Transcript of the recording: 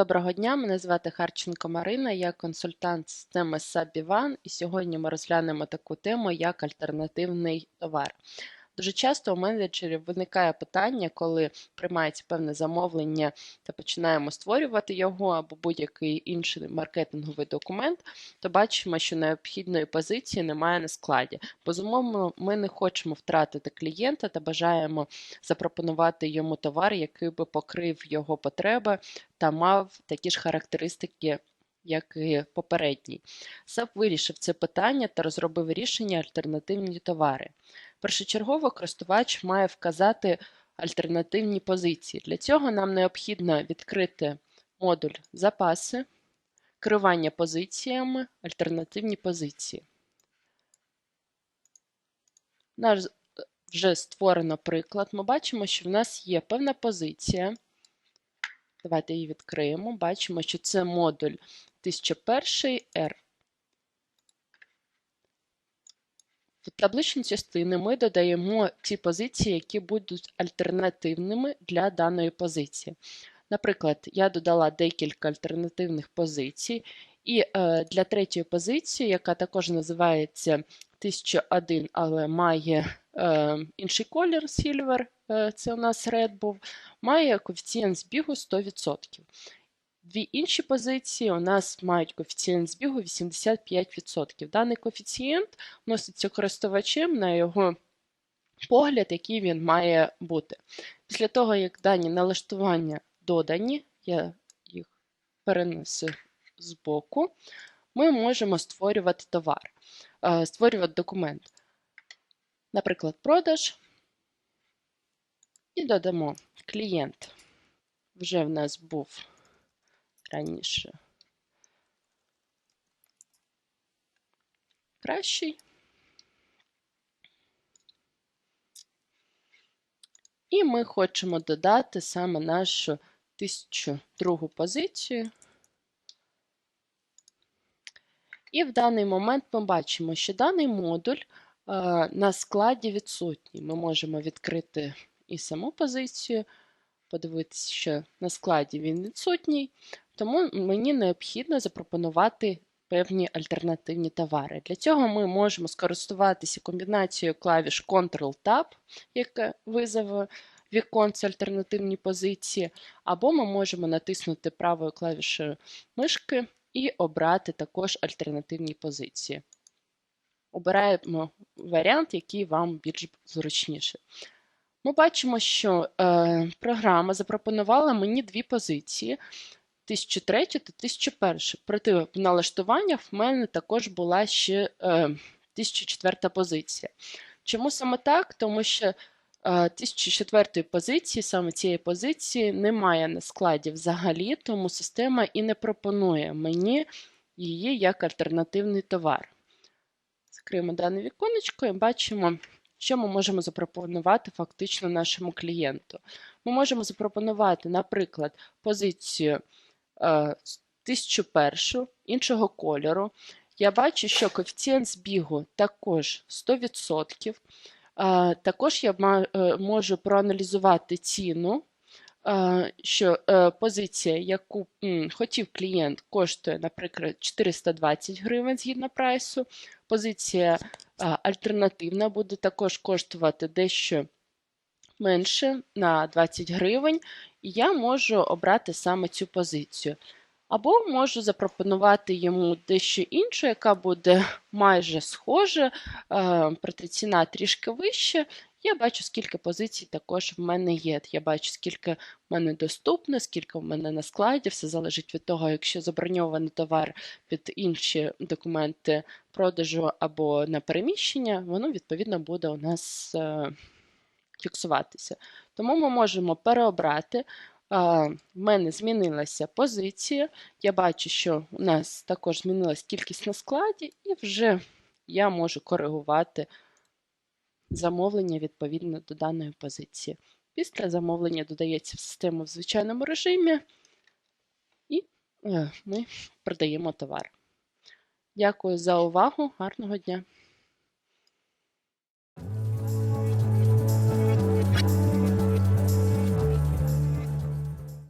Доброго дня, мене звати Харченко Марина, я консультант системи SAP Сабіван, і сьогодні ми розглянемо таку тему, як альтернативний товар. Дуже часто у менеджерів виникає питання, коли приймається певне замовлення та починаємо створювати його або будь-який інший маркетинговий документ, то бачимо, що необхідної позиції немає на складі. Безумовно, ми не хочемо втратити клієнта та бажаємо запропонувати йому товар, який би покрив його потреби та мав такі ж характеристики. Як і попередній. САП вирішив це питання та розробив рішення альтернативні товари. Першочергово користувач має вказати альтернативні позиції. Для цього нам необхідно відкрити модуль запаси, керування позиціями, альтернативні позиції. У нас вже створено приклад. Ми бачимо, що в нас є певна позиція. Давайте її відкриємо. Бачимо, що це модуль 1001 R. В табличні частини ми додаємо ті позиції, які будуть альтернативними для даної позиції. Наприклад, я додала декілька альтернативних позицій, і е, для третьої позиції, яка також називається 1001, але має е, інший колір Silver, е, це у нас Red був, має коефіцієнт збігу 100%. Дві інші позиції у нас мають коефіцієнт збігу 85%. Даний коефіцієнт вноситься користувачем на його погляд, який він має бути. Після того, як дані налаштування додані, я їх перенесу з боку, ми можемо створювати товар, е, створювати документ. Наприклад, продаж. І додамо клієнт. Вже в нас був раніше. Кращий. І ми хочемо додати саме нашу 1002 позицію. І в даний момент ми бачимо, що даний модуль е, на складі відсутній. Ми можемо відкрити і саму позицію, подивитися, що на складі він відсутній, тому мені необхідно запропонувати певні альтернативні товари. Для цього ми можемо скористуватися комбінацією клавіш Ctrl-Tab, яка визове віконце альтернативні позиції, або ми можемо натиснути правою клавішею мишки і обрати також альтернативні позиції. Обираємо варіант, який вам більш зручніше. Ми бачимо, що е, програма запропонувала мені дві позиції. 1003 та 1001. Проте в налаштуваннях в мене також була ще е, 1004 позиція. Чому саме так? Тому що е, 1004 позиції, саме цієї позиції, немає на складі взагалі, тому система і не пропонує мені її як альтернативний товар. Закриємо дане віконечко і бачимо. Що ми можемо запропонувати фактично нашому клієнту? Ми можемо запропонувати, наприклад, позицію 1001 іншого кольору. Я бачу, що коефіцієнт збігу також 100%. Також я можу проаналізувати ціну, що е, позиція, яку хотів клієнт, коштує, наприклад, 420 гривень згідно прайсу. Позиція альтернативна буде також коштувати дещо менше на 20 гривень, і я можу обрати саме цю позицію. Або можу запропонувати йому дещо іншу, яка буде майже схожа, проте ціна трішки вища. Я бачу, скільки позицій також в мене є. Я бачу, скільки в мене доступно, скільки в мене на складі. Все залежить від того, якщо заброньований товар під інші документи продажу або на переміщення, воно відповідно буде у нас е, фіксуватися. Тому ми можемо переобрати. В мене змінилася позиція. Я бачу, що у нас також змінилась кількість на складі, і вже я можу коригувати замовлення відповідно до даної позиції. Після замовлення додається в систему в звичайному режимі, і е, ми продаємо товар. Дякую за увагу, гарного дня!